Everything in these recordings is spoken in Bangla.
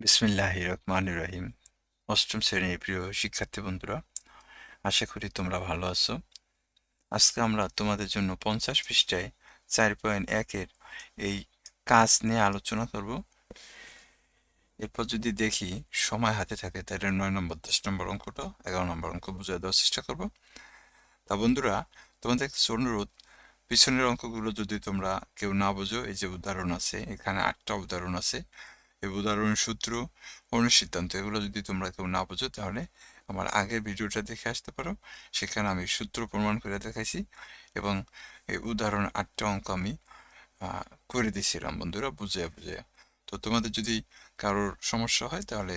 বিসমিল্লাহ রহমান রহিম অষ্টম শ্রেণির প্রিয় শিক্ষার্থী বন্ধুরা, আশা করি তোমরা ভালো আছো। আজকে আমরা তোমাদের জন্য পঞ্চাশ পৃষ্ঠায় চার পয়েন্ট একের এই কাজ নিয়ে আলোচনা করব। এরপর যদি দেখি সময় হাতে থাকে, তাহলে নয় নম্বর, দশ নম্বর অঙ্কটা, এগারো নম্বর অঙ্ক বুঝে দেওয়ার চেষ্টা করব। তা বন্ধুরা, তোমাদের অনুরোধ, পিছনের অঙ্কগুলো যদি তোমরা কেউ না বোঝো, এই যে উদাহরণ আছে, এখানে আটটা উদাহরণ আছে এই উদাহরণ সূত্র অনুসিদ্ধান্ত এগুলো যদি তোমরা কেউ না বোঝো, তাহলে আমার আগের ভিডিওটা দেখে আসতে পারো। সেখানে আমি সূত্র প্রমাণ করে দেখাইছি এবং এই উদাহরণ আটটা অঙ্ক আমি করে দিয়েছিলাম বন্ধুরা বুঝে বুঝে তো তোমাদের যদি কারোর সমস্যা হয়, তাহলে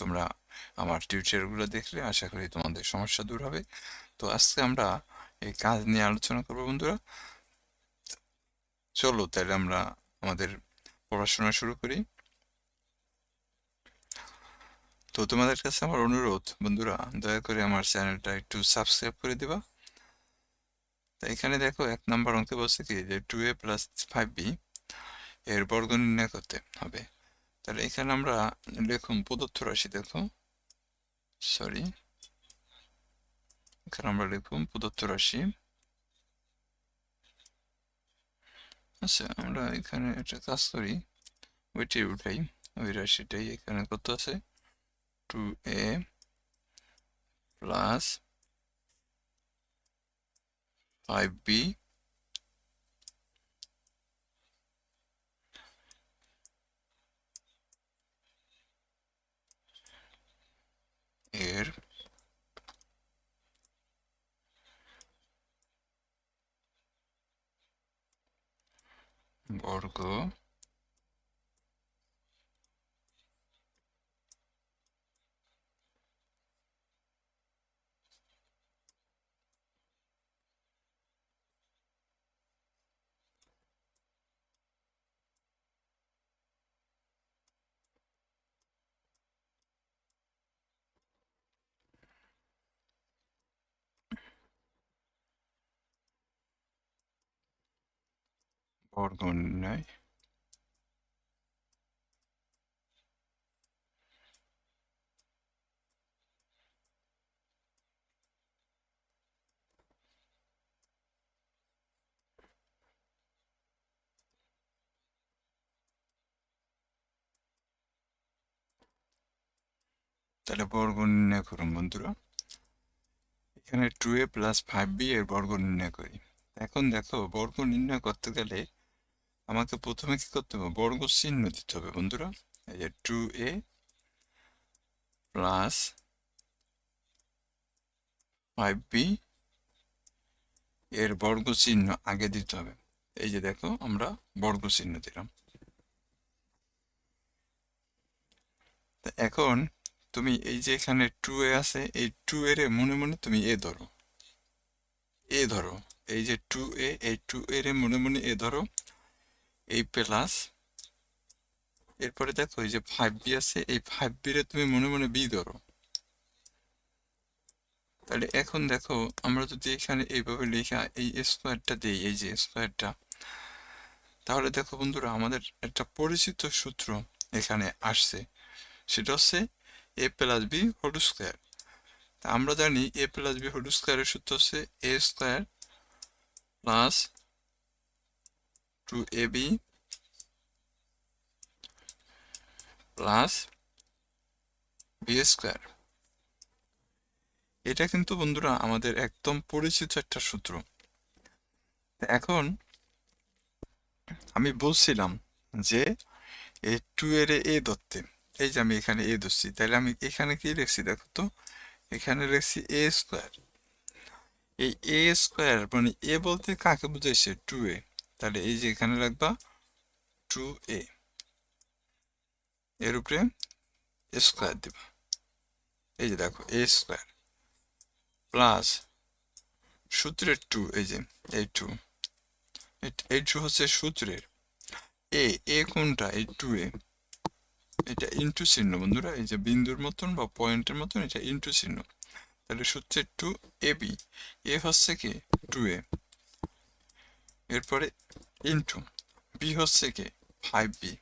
তোমরা আমার টিউটোরিয়ালগুলো দেখলে, আশা করি তোমাদের সমস্যা দূর হবে। তো আজকে আমরা এই কাজ নিয়ে আলোচনা করব বন্ধুরা। চলো তাহলে আমরা আমাদের পড়াশোনা শুরু করি। তো তোমাদের কাছে আমার অনুরোধ, বন্ধুরা, দয়া করে আমার চ্যানেলটা একটু সাবস্ক্রাইব করে দিবা। তো এখানে দেখো, এক নাম্বার অঙ্কে বলছে কি যে two A plus five B এর বর্গ নির্ণয় করতে হবে। তাহলে এখানে আমরা লিখুন প্রদত্ত রাশি, দেখো। সরি এখানে আমরা লিখুন প্রদত্ত রাশি। আচ্ছা আমরা এখানে একটা কাজ করি ওইটাই উঠাই। ওই রাশিটাই এখানে কত আছে। Two A plus five B এর বর্গ বর্গ নির্ণয় তাহলে বর্গ নির্ণয় করুন বন্ধুরা এখানে two A plus five B এর বর্গ নির্ণয় করি। এখন দেখো বর্গ নির্ণয় করতে গেলে আমাকে প্রথমে কি করতে হবে? বর্গ চিহ্ন দিতে হবে, বন্ধুরা। এই যে two A plus five B এর বর্গ চিহ্ন আগে দিতে হবে। এই যে দেখো, আমরা বর্গ চিহ্ন দিলাম। এখন তুমি এই যে এখানে টু এ আছে, এই টু এর মনে মনে তুমি এ ধরো। এ ধরো। এই যে টু এ এই টু এর মনে মনে এ ধরো। এই প্লাস, এরপরে দেখো এই যে ফাইভ বি আছে, এই ফাইভ বি রে তুমি মনে মনে বি ধরো। তাহলে এখন দেখো, আমরা যদি এখানে এইভাবে লেখা, এই স্কোয়ারটা দিই, এই যে স্কোয়ারটা তাহলে দেখো বন্ধুরা, আমাদের একটা পরিচিত সূত্র এখানে আসছে। সেটা হচ্ছে A plus B whole square তা আমরা জানি এ প্লাস বি হোল স্কোয়ারের সূত্র হচ্ছে A square plus A B plus B square এটা কিন্তু বন্ধুরা আমাদের একদম পরিচিত একটা সূত্র। এখন আমি বলছিলাম যে এই টু এর এ ধরতে, এই যে আমি এখানে এ ধরছি, তাহলে আমি এখানে কি লিখছি দেখো তো? এখানে লিখছি এ স্কোয়ার এই এ স্কোয়ার মানে এ বলতে কাকে বুঝাইছে? Two A. তাহলে এই যে এখানে রাখবা টু এ এর উপরে স্কোয়ার দিবা। এই যে দেখো এ স্কোয়ার প্লাস সূত্রের টু এই যে, এই টু এই টু হচ্ছে সূত্রের। এ এ কোনটা? এই টু এ এটা ইন্টু চিহ্ন বন্ধুরা, এই যে বিন্দুর মতন বা পয়েন্টের মতন এটা ইন্টু চিহ্ন। তাহলে সূত্রের টু এ বি এ হচ্ছে কি? টু এ এরপরে ইন্টু বি হচ্ছে কি five B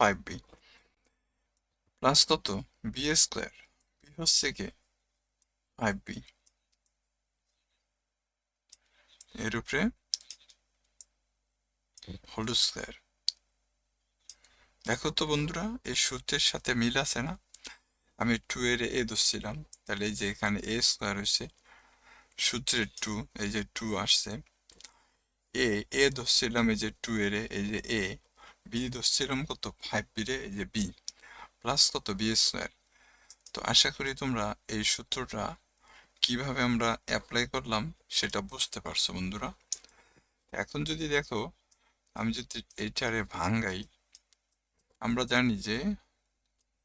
five B plus কত? বি স্কোয়ার বি হচ্ছে কি ফাইভ বি এর উপরে হোল স্কোয়ার দেখো তো বন্ধুরা, এই সূত্রের সাথে মিল আছে না? আমি টু এর এ ধরছিলাম। তাহলে এই যে এখানে এ স্কোয়ার হয়েছে সূত্রের টু এই যে টু আসছে এ এ ধরছিলাম এই যে টু এর, এই যে এ বি ধরছিলাম কত? ফাইভ বি রে, এই যে বি প্লাস কত? বি স্কোয়ার তো আশা করি তোমরা এই সূত্রটা কীভাবে আমরা অ্যাপ্লাই করলাম সেটা বুঝতে পারছ বন্ধুরা। এখন যদি দেখো, আমি যদি এইটারে ভাঙ্গাই, আমরা জানি যে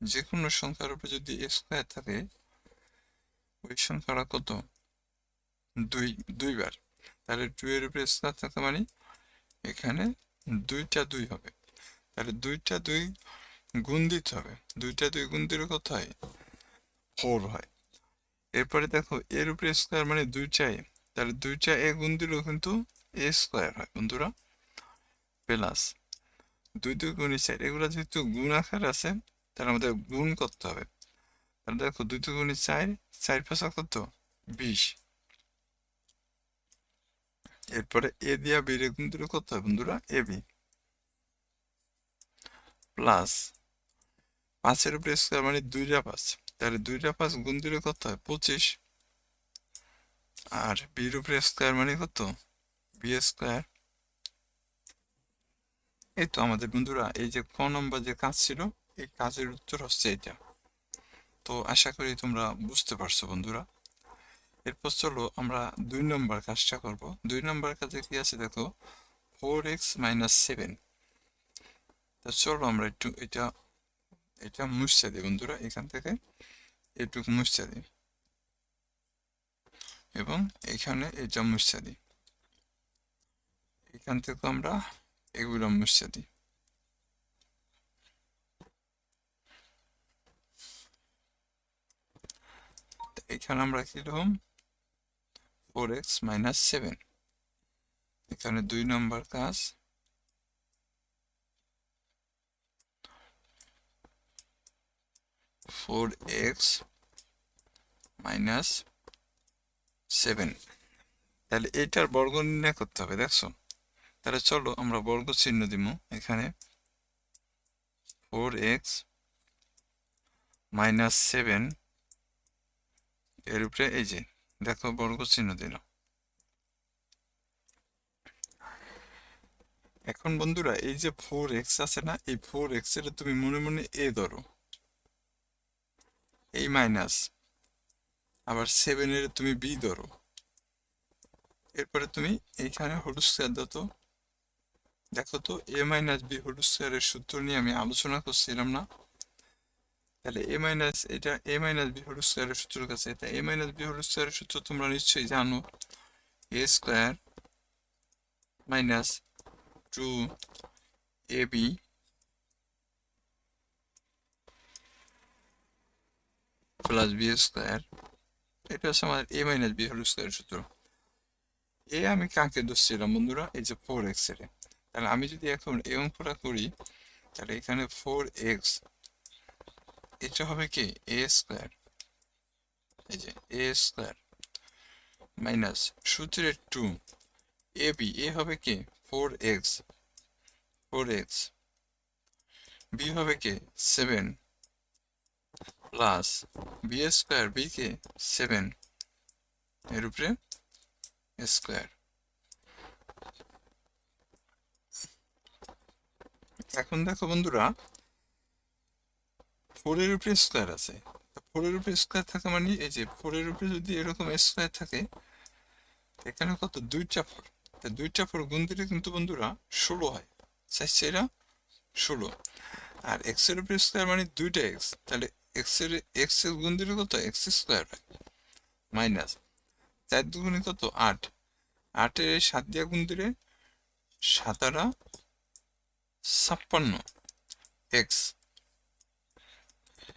যে কোনো সংখ্যার উপরে যদি স্কোয়ার থাকে ওই সংখ্যাটা কত? দুই, দুইবার। তাহলে টু এর উপরে স্কোয়ার থাকে মানে এখানে দুইটা দুই হবে। তাহলে দুইটা দুই গুণ দিতে হবে। দুইটা দুই গুণ দিলে কত হয়? ফোর হয়। এরপরে দেখো, এর উপরে স্কোয়ার মানে দুইটাই। তাহলে দুইটা এ গুণ দিলেও কিন্তু এ স্কোয়ার হয়। বন্ধুরা প্লাস দুই দুই গুণি চার এগুলো যেহেতু গুণ আকার আছে, তাহলে আমাদের গুণ করতে হবে। তাহলে দেখো দুই দুই গুণি চার চার পাঁচা কত বিশ। এরপরে এ দিয়া বি রে গুণ দিলে কত হয় বন্ধুরা, এ বি। প্লাস পাঁচের উপরে স্কোয়ার মানে দুইটা পাঁচ। তাহলে দুইটা পাঁচ গুণ দিলে কত হয় পঁচিশ। আর বির উপরে স্কোয়ার মানে কত? বি স্কোয়ার এই তো আমাদের বন্ধুরা, এই যে ক নম্বর যে কাজ ছিল, এই কাজের উত্তর হচ্ছে এটা তো আশা করি তোমরা বুঝতে পারছ, বন্ধুরা। এরপর চলো আমরা দুই নম্বর কাজটা করব। দুই নম্বর কাজে কি আছে দেখো? ফোর এক্স মাইনাস সেভেন তা চলো আমরা একটু এটা এটা মুছতে দিই, বন্ধুরা, এখান থেকে এটুকু মুছতে দিই। এবং এখানে এটা মুছতে দিই। এখান থেকে আমরা এগুলো মুছতে দিই। এখানে আমরা কি লিখলাম ফোর এক্স মাইনাস সেভেন এখানে দুই নম্বর কাজ। ফোর এক্স মাইনাস সেভেন তাহলে এটার বর্গ নির্ণয় করতে হবে, দেখছ? তাহলে চলো আমরা বর্গ চিহ্ন দিব এখানে। ফোর এক্স মাইনাস সেভেন এর উপরে এই যে, দেখো বর্গ চিহ্ন দিলাম এখন বন্ধুরা, এই যে ফোর এক্স আছে না, এই ফোর এক্সের তুমি মনে মনে এ ধরো। এই মাইনাস আবার সেভেনের তুমি বি ধরো। এরপরে তুমি এইখানে হোল স্কোয়ার দাও তো। দেখো তো এ মাইনাস বি হোল স্কোয়ারের সূত্র নিয়ে আমি আলোচনা করছিলাম না। তাহলে এ মাইনাস এটা এ মাইনাস বি হোল স্কোয়ারের সূত্র কাছে এটা এ মাইনাস বি হোল স্কোয়ারের সূত্র তোমরা নিশ্চয়ই জানো। A square minus two A B plus B square এটা হচ্ছে আমাদের এ মাইনাস বি হোল স্কোয়ারের সূত্র। এ আমি কাকে ধরছিলাম বন্ধুরা? এই যে ফোর এক্সের তাহলে আমি যদি এখন এই অঙ্কটা করি, তাহলে এখানে ফোর এক্স এটা হবে কি? এ স্কোয়ার এই যে এ স্কোয়ার মাইনাস সূত্রের টু এ বি এ হবে কি? Four X four X B হবে কি? Seven plus B square B কে সেভেন এর উপরে স্কোয়ার এখন দেখো বন্ধুরা ফোরের উপরে স্কোয়ার আছে। ফোরের উপরে স্কোয়ার থাকে মানে এই যে ফোরের উপরে যদি এরকম স্কোয়ার থাকে, এখানে কত? দুইটা ফোর তা দুইটা ফোর গুণ দিলে কিন্তু বন্ধুরা ষোলো হয়। চাইছে এরা ষোলো। আর এক্সের উপরে স্কোয়ার মানে দুইটা এক্স তাহলে এক্সের এক্সের গুণ দিলে কত? এক্স স্কোয়ার হয়। মাইনাস চার দুগুণে কত? আট। আটের সাত দিয়ে গুণ দিলে সাতারা ছাপ্পান্ন। এক্স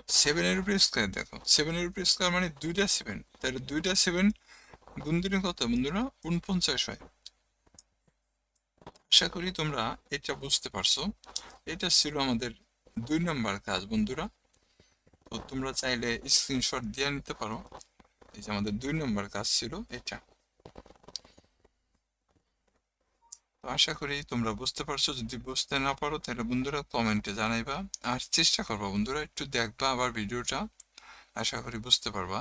সেভেনের উপরে স্কোয়ার দেখো। সেভেনের উপরে স্কোয়ার মানে দুইটা সেভেন তাহলে দুইটা সেভেন গুণ দিলে কত বন্ধুরা? উনপঞ্চাশ হয়। আশা করি তোমরা এটা বুঝতে পারছ। এটা ছিল আমাদের দুই নম্বর কাজ বন্ধুরা। তো তোমরা চাইলে স্ক্রিনশট দিয়ে নিতে পারো। এই যে আমাদের দুই নম্বর কাজ ছিল এটা। তো আশা করি তোমরা বুঝতে পারছ। যদি বুঝতে না পারো, তাহলে বন্ধুরা কমেন্টে জানাইবা। আর চেষ্টা করবা বন্ধুরা, একটু দেখবা আবার ভিডিওটা। আশা করি বুঝতে পারবা।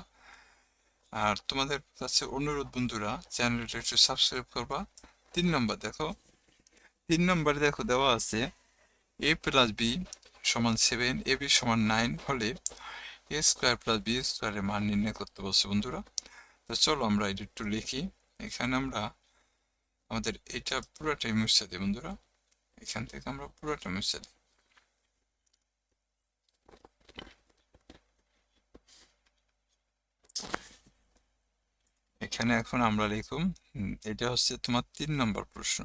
আর তোমাদের কাছে অনুরোধ বন্ধুরা, চ্যানেলটা একটু সাবস্ক্রাইব করবা। তিন নম্বর দেখো, তিন নম্বরে দেখো দেওয়া আছে এ প্লাস বি সমান সেভেন এ বি সমান নাইন হলে এ স্কোয়ার প্লাস বি স্কোয়ারের মান নির্ণয় করতে বলছে বন্ধুরা। তো চলো আমরা এটা একটু লিখি। এখানে আমরা আমাদের এটা পুরোটাই মুছে দিই, বন্ধুরা। এখান থেকে আমরা পুরোটা মুছে দিই। এখানে এখন আমরা লিখুম এটা হচ্ছে তোমার তিন নম্বর প্রশ্ন।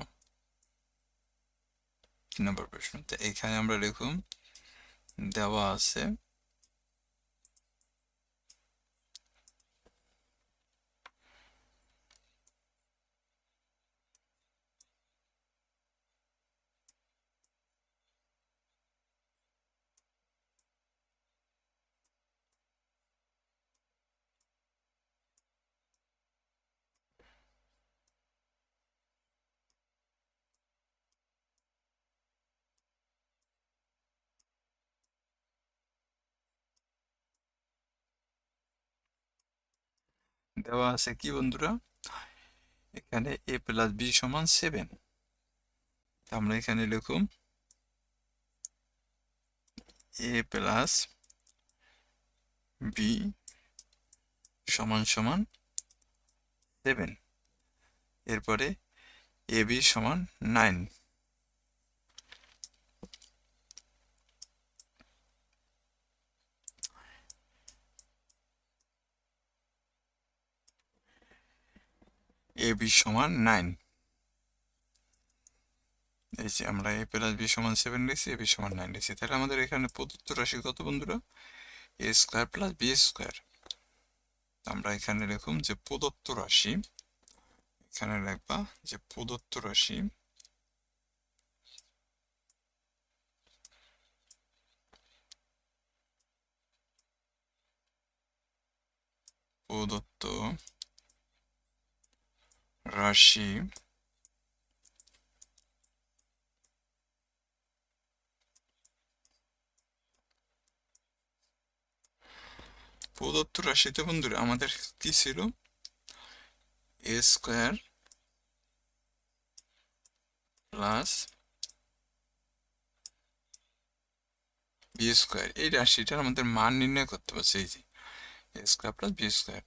তিন নম্বর প্রশ্ন। তো এখানে আমরা লিখুম, দেওয়া আছে দেওয়া আছে কি বন্ধুরা? এখানে এ প্লাস বি সমান সেভেন আমরা এখানে লিখুম এ প্লাস বি সমান সমান সেভেন এরপরে এ বি সমান নাইন এ বি সমান নাইন এই যে আমরা এ প্লাস বি সমান সেভেন লিখছি এ বি সমান নাইন লিখছি তাহলে আমাদের এখানে প্রদত্ত রাশি কত বন্ধুরা? A square plus B square আমরা এখানে লিখুম যে প্রদত্ত রাশি। এখানে লিখবা যে প্রদত্ত রাশি। প্রদত্ত রাশি প্রদত্ত রাশিতে বন্ধুরা, আমাদের কি ছিল? A square plus B square এই রাশিটার আমাদের মান নির্ণয় করতে পারছি, এই যে A square plus B square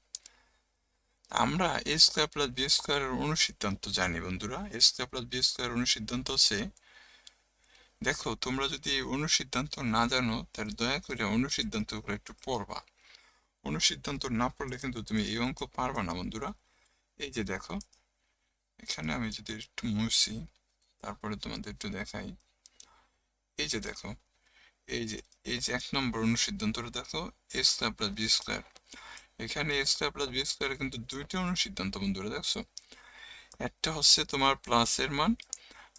আমরা এ স্কোয়ার প্লাস বি স্কোয়ারের অনুসিদ্ধান্ত জানি বন্ধুরা। A square plus B square অনুসিদ্ধান্ত হচ্ছে, দেখো, তোমরা যদি অনুসিদ্ধান্ত না জানো, তাহলে দয়া করে অনুসিদ্ধান্তগুলো একটু পড়বা। অনুসিদ্ধান্ত না পড়লে কিন্তু তুমি এই অঙ্ক পারবা না বন্ধুরা। এই যে দেখো, এখানে আমি যদি একটু মুছি, তারপরে তোমাদের একটু দেখাই। এই যে দেখো, এই যে এই যে এক নম্বর অনুসিদ্ধান্তটা দেখো A square plus B square এখানে এ প্লাস বি স্কোয়ারে কিন্তু দুইটা অনুসিদ্ধান্ত বন্ধুরা, দেখছ? একটা হচ্ছে তোমার প্লাসের মান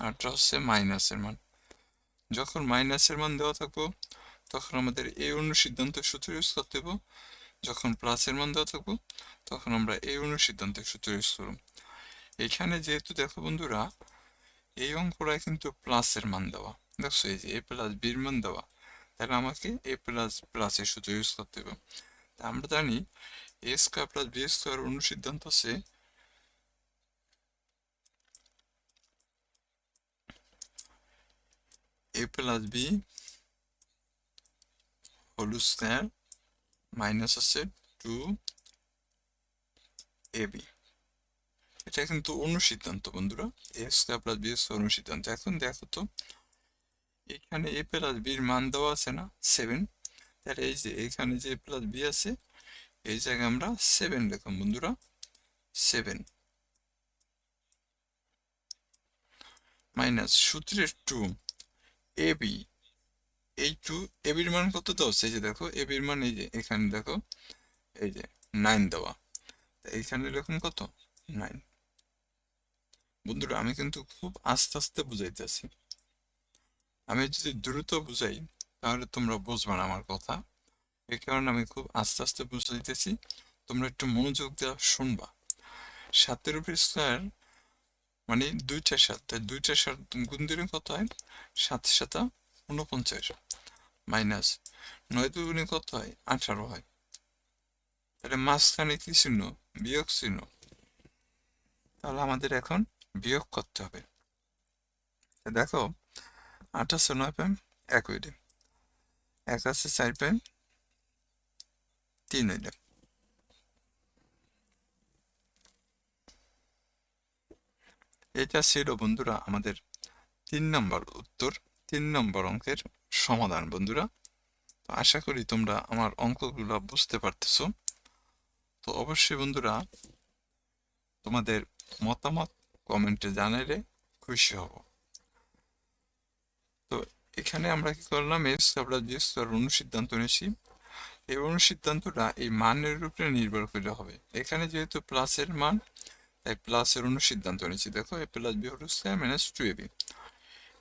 আরটা হচ্ছে মাইনাসের মান। যখন মাইনাসের মান দেওয়া থাকব, তখন আমাদের এই অনুসিদ্ধান্তের সূত্র ইউজ করতে হবে যখন প্লাসের মান দেওয়া থাকব, তখন আমরা এই অনুসিদ্ধান্তের সূত্র ইউজ করব। এখানে যেহেতু দেখো, বন্ধুরা, এই অঙ্কটায় কিন্তু প্লাসের মান দেওয়া। দেখছ, এই যে এ প্লাস বির মান দেওয়া, তাহলে আমাকে এ প্লাস প্লাসের সূত্র ইউজ করতে হবে আমরা জানি A square plus B square অনুসিদ্ধান্ত আছে A plus B whole square minus আছে টু এ বি এটা কিন্তু অনুসিদ্ধান্ত বন্ধুরা A square plus B square অনুসিদ্ধান্ত। এখন দেখো তো, এখানে এ প্লাস বির মান দেওয়া আছে না সেভেন তাহলে এই যে এখানে যে প্লাস বি আছে, এই জায়গায় আমরা সেভেন লিখলাম বন্ধুরা সেভেন মাইনাস সূত্রের টু এ বি এই টু এ বির মান কত দেওয়া হচ্ছে? এই যে দেখো এ বির মান এই যে এখানে দেখো, এই যে নাইন দেওয়া। এইখানে লিখুন কত? নাইন বন্ধুরা, আমি কিন্তু খুব আস্তে আস্তে বুঝাইতেছি। আমি যদি দ্রুত বুঝাই তাহলে তোমরা বুঝবে না আমার কথা। এই কারণে আমি খুব আস্তে আস্তে বুঝতে দিতেছি। তোমরা একটু মনোযোগ দেওয়া শুনবা। সাতের উপর স্কোয়ার মানে দুইটা সাত। তাই দুইটা সাত গুণ দিলে কত হয়? সাত সাতা উনপঞ্চাশ মাইনাস নয় দুগুণে কত হয়? আঠারো হয়। তাহলে মাঝখানে কি চিহ্ন? বিয়োগ চিহ্ন। তাহলে আমাদের এখন বিয়োগ করতে হবে। দেখো আঠাশশো নয় প্যাম এক হইলে এক চার প্যাম তিন হইলে এটা ছিল বন্ধুরা আমাদের তিন নম্বর উত্তর তিন নম্বর অঙ্কের সমাধান বন্ধুরা তো আশা করি তোমরা আমার অঙ্কগুলো বুঝতে পারতেছো তো অবশ্যই বন্ধুরা তোমাদের মতামত কমেন্টে জানাইলে খুশি হব এখানে আমরা কি করলাম? এক্স আমরা যে স্তর অনুসিদ্ধান্ত নিয়েছি, এই অনুসিদ্ধান্তটা এই মানের উপরে নির্ভর করে হবে। এখানে যেহেতু প্লাসের মান, তাই প্লাসের অনুসিদ্ধান্ত নিয়েছি। দেখো এ প্লাস বি হল square minus two A B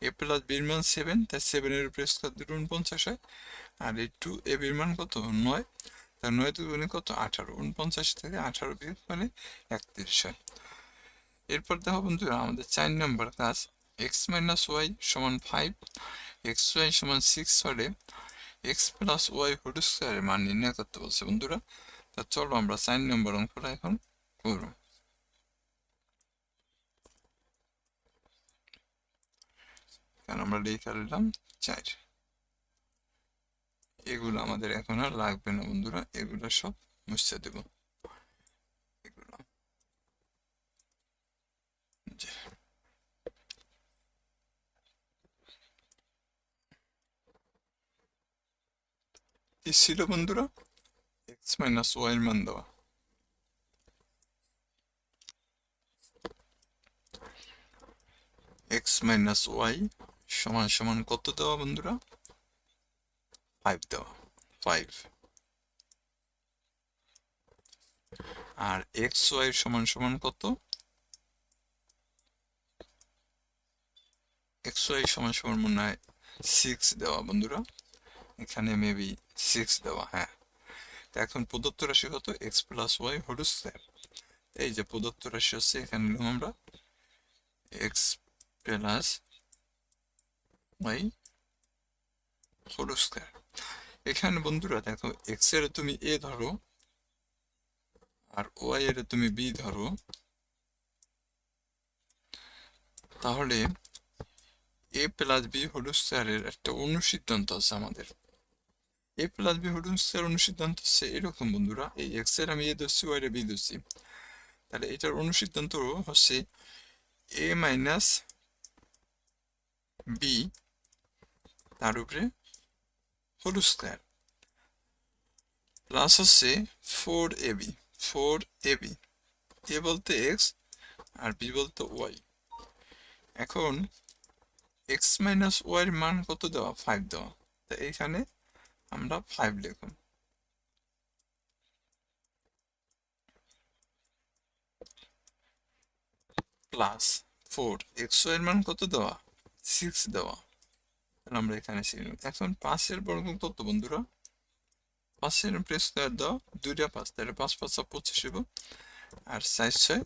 A plus বির মান সেভেন তাই সেভেনের উপরে স্কোয়ার দুটো উনপঞ্চাশ হয়। আর এই টু এ বির মান কত? নয়। তার নয় দুগুণে কত? আঠারো। উনপঞ্চাশ থেকে আঠারো বিয়োগ মানে একত্রিশ হয়। এরপর দেখো বন্ধুরা, আমাদের চার নম্বর কাজ এক্স মাইনাস ওয়াই সমান ফাইভ এক্স ওয়াই সমান সিক্স হলে এক্স প্লাস ওয়াই হোল স্কোয়ারের মান নির্ণয় করতে বলছে, বন্ধুরা। তা চলো আমরা চার নম্বর অঙ্কটা এখন করব। কারণ আমরা লেখা নিলাম চার। এগুলো আমাদের এখন আর লাগবে না, বন্ধুরা। এগুলো সব মুছে দেব এগুলো জি। কি ছিল বন্ধুরা? এক্স মাইনাস ওয়াই মান দেওয়া। এক্স মাইনাস ওয়াই সমান সমান কত দেওয়া বন্ধুরা? ফাইভ দেওয়া। ফাইভ আর এক্স ওয়াই সমান সমান কত? এক্স ওয়াই সমান সমান মনে হয় সিক্স দেওয়া বন্ধুরা। এখানে মেবি সিক্স দেওয়া হ্যাঁ। এখন প্রদত্ত রাশি কত? X plus Y whole square এই যে প্রদত্ত রাশি হচ্ছে এখানে নিলাম আমরা। X plus Y whole square এখানে বন্ধুরা দেখো এক্সের তুমি এ ধরো আর ওয়াই এর তুমি বি ধরো। তাহলে এ প্লাস বি হোল স্কোয়ারের একটা অনুসিদ্ধান্ত আছে আমাদের। A plus B whole square অনুসিদ্ধান্ত হচ্ছে এরকম বন্ধুরা। এই এক্সের আমি এ ধরছি ওয়াই এর বি ধরছি। তাহলে এটার অনুসিদ্ধান্ত হচ্ছে এ মাইনাস বি তার উপরে হোল স্কোয়ার প্লাস হচ্ছে four A B four A B A বলতে এক্স আর বি বলতে ওয়াই এখন এক্স মাইনাস ওয়াই মান কত দেওয়া? ফাইভ দেওয়া। তা এখানে আমরা ফাইভ লিখুন প্লাস ফোর এক্সের মান কত দেওয়া? সিক্স দেওয়া। তাহলে আমরা এখানে এখন পাঁচের বর্গ কত বন্ধুরা? পাঁচের উপরে স্কোয়ার দাও। দুইটা পাঁচ, তাহলে পাঁচ পাঁচ পঁচিশ হইব। আর সাইজ ছয়,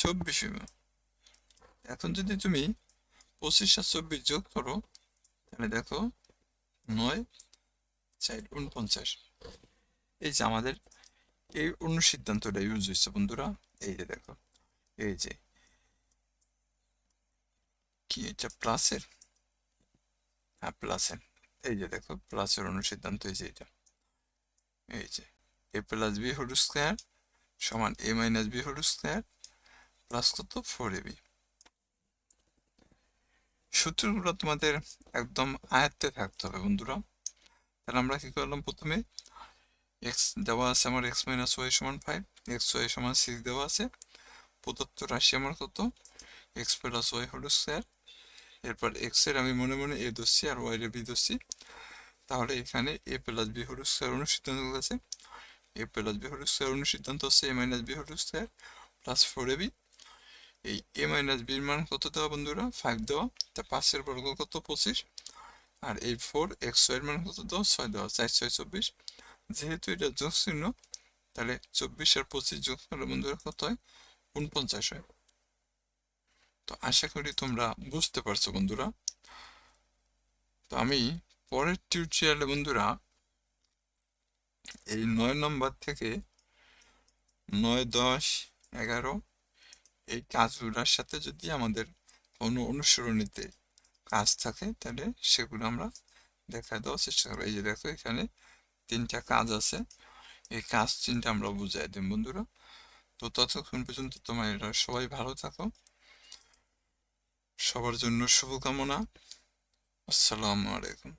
চব্বিশ হইব। এখন যদি তুমি পঁচিশ আর চব্বিশ যোগ করো, তাহলে দেখো নয় চার উনপঞ্চাশ। এই যে আমাদের এই অনুসিদ্ধান্তটা ইউজ হয়েছে বন্ধুরা, এই যে দেখো, এই যে কি এটা প্লাসের? হ্যাঁ প্লাসের। এই যে দেখো, প্লাসের অনুসিদ্ধান্ত এই যে এটা। এই যে A plus B whole square সমান A minus B whole square plus কত? ফোর এ বি সূত্রগুলো তোমাদের একদম আয়ত্তে থাকতে হবে বন্ধুরা। তাহলে আমরা কি করলাম প্রথমে এক্স দেওয়া আছে আমার এক্স মাইনাস ওয়াই সমান ফাইভ এক্স ওয়াই সমান সিক্স দেওয়া আছে। প্রদত্ত রাশি আমার কত? X plus Y whole square এরপর এক্সের আমি মনে মনে এ ধরছি আর ওয়াই এর বি ধরছি। তাহলে এখানে A plus B whole square অনুসিদ্ধান্ত আছে। A plus B whole square অনুসিদ্ধান্ত হচ্ছে A minus B whole square plus four A B এই এ মাইনাস বির মান কত দেওয়া বন্ধুরা? ফাইভ দেওয়া। তা পাঁচের বর্গ কত? পঁচিশ। আর এই ফোর এক্সের মান কত? দশ, ছয়, দশ, চার, ছয়, চব্বিশ। যেহেতু এটা যোগ চিহ্ন, তাহলে চব্বিশ আর পঁচিশ যোগ করলে বন্ধুরা কত হয়? উনপঞ্চাশ হয়। তো আশা করি তোমরা বুঝতে পারছ বন্ধুরা। তো আমি পরের টিউটোরিয়ালে বন্ধুরা এই নয় নম্বর থেকে নয়, দশ, এগারো এই কাজগুলোর সাথে যদি আমাদের কোনো অনুসরণীতে কাজ থাকে, তাহলে সেগুলো আমরা দেখা দেওয়ার চেষ্টা করব। এই যে দেখো, এখানে তিনটা কাজ আছে। এই কাজ চিন্তা আমরা বুঝাই দিই, বন্ধুরা। তো ততক্ষণ পর্যন্ত তোমার এটা সবাই ভালো থাকো। সবার জন্য শুভকামনা। আসসালামু আলাইকুম।